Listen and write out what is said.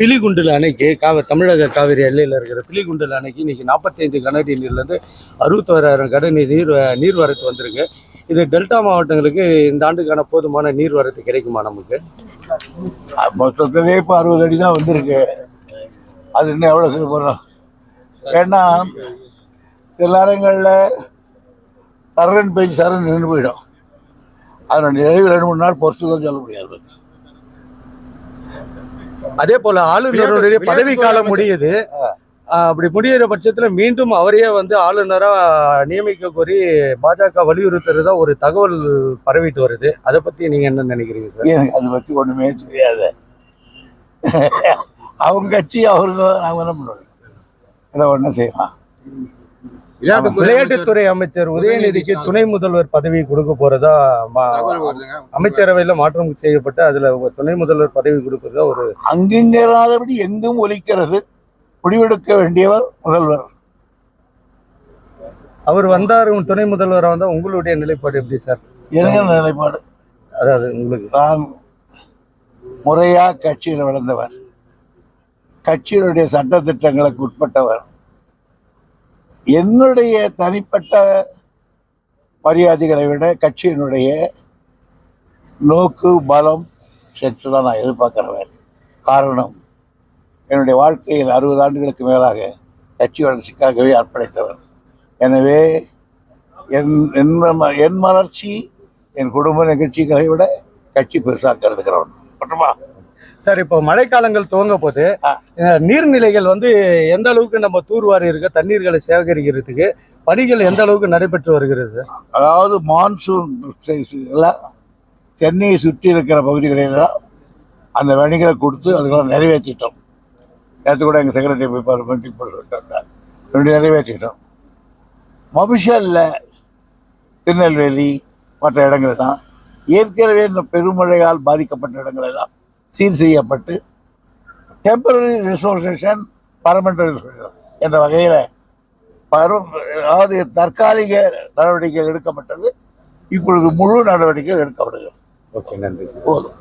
பிலிகுண்டுல அணைக்கு காவ தமிழக காவிரி எல்லையில் இருக்கிற பிலிகுண்டுல அணைக்கு இன்னைக்கு நாற்பத்தைந்து கனஅடி நீர்லேருந்து அறுபத்தோராயிரம் கனஅடி நீர் நீர்வரத்து வந்திருக்கு. இது டெல்டா மாவட்டங்களுக்கு இந்த ஆண்டுக்கான போதுமான நீர்வரத்து கிடைக்குமா நமக்கு? மொத்தத்திலே இப்போ அறுபது அடி தான் வந்திருக்கு. அது இன்னும் எவ்வளோ இது ஏன்னா சில நேரங்களில் சரண் பெஞ்சு சரண் நின்று போயிடும். அதனுடைய நிறைவு ரெண்டு மூணு நாள் பொறுத்து தான் சொல்ல முடியாது. அதே போல ஆளுநருடைய பதவி காலம் முடியுது. அப்படி முடியிற பட்சத்துல மீண்டும் அவரையே வந்து ஆளுநரா நியமிக்க கோரி பாஜக வலியுறுத்துறதா ஒரு தகவல் பரவிட்டு வருது. அதை பத்தி நீங்க என்ன நினைக்கிறீங்க சார்? எனக்கு அதை பற்றி ஒன்றுமே தெரியாது. அவங்க கட்சி அவருங்க நாங்கள் என்ன பண்ணுவோம்? இதை ஒன்றும் செய்யலாம். விளையாட்டுத்துறை அமைச்சர் உதயநிதிக்கு துணை முதல்வர் பதவி கொடுக்க போறதா அமைச்சரவையில மாற்றம் செய்யப்பட்டு அதுல துணை முதல்வர் பதவி கொடுக்கறதா ஒரு அங்கிங்கராதபடி எங்கும் ஒலிக்கிறது. முடிவெடுக்க வேண்டியவர் முதல்வர். அவர் வந்தாரு துணை முதல்வரா வந்தா உங்களுடைய நிலைப்பாடு எப்படி சார்? எனக்கு நிலைப்பாடு? அதாவது உங்களுக்கு. நான் முறையாக கட்சியில் வளர்ந்தவர் கட்சியினுடைய சட்டத்திட்டங்களுக்கு உட்பட்டவர். என்னுடைய தனிப்பட்ட மரியாதைகளை விட கட்சியினுடைய நோக்கு பலம் சற்று தான் நான் எதிர்பார்க்கிறவன். காரணம் என்னுடைய வாழ்க்கையில் அறுபது ஆண்டுகளுக்கு மேலாக கட்சி வளர்ச்சிக்காகவே அர்ப்பணித்தவர் எனவே என் என் ம- என் வளர்ச்சி என் குடும்ப நிகழ்ச்சிகளை விட கட்சி பெருசாக கருதுகிறவன். மட்டுமா? சார் இப்போ மழைக்காலங்கள் துவங்க போது நீர்நிலைகள் வந்து எந்த அளவுக்கு நம்ம தூர்வாரி இருக்க தண்ணீர்களை சேகரிக்கிறதுக்கு பணிகள் எந்த அளவுக்கு நடைபெற்று வருகிறது சார்? அதாவது மான்சூன் எல்லாம் சென்னையை சுற்றி இருக்கிற பகுதிகளில் தான் அந்த வணிகளை கொடுத்து அதுக்கெல்லாம் நிறைவேற்றிட்டோம். நேற்று கூட எங்கள் செக்ரட்டரி போய் மீட்டிங் போட்டு ரெண்டு நிறைவேற்றிட்டோம். மபிஷல்ல திருநெல்வேலி மற்ற இடங்கள் தான். ஏற்கனவே இந்த பெருமழையால் பாதிக்கப்பட்ட இடங்கள் எல்லாம் சீர் செய்யப்பட்டு டெம்பரரி ரிசோர்சேஷன் பர்மனண்ட் ரிசோர்சேஷன் என்ற வகையில் பரும் அதாவது தற்காலிக நடவடிக்கைகள் எடுக்கப்பட்டது. இப்பொழுது முழு நடவடிக்கைகள் எடுக்கப்படுகிறது. ஓகே நன்றி. போதும்.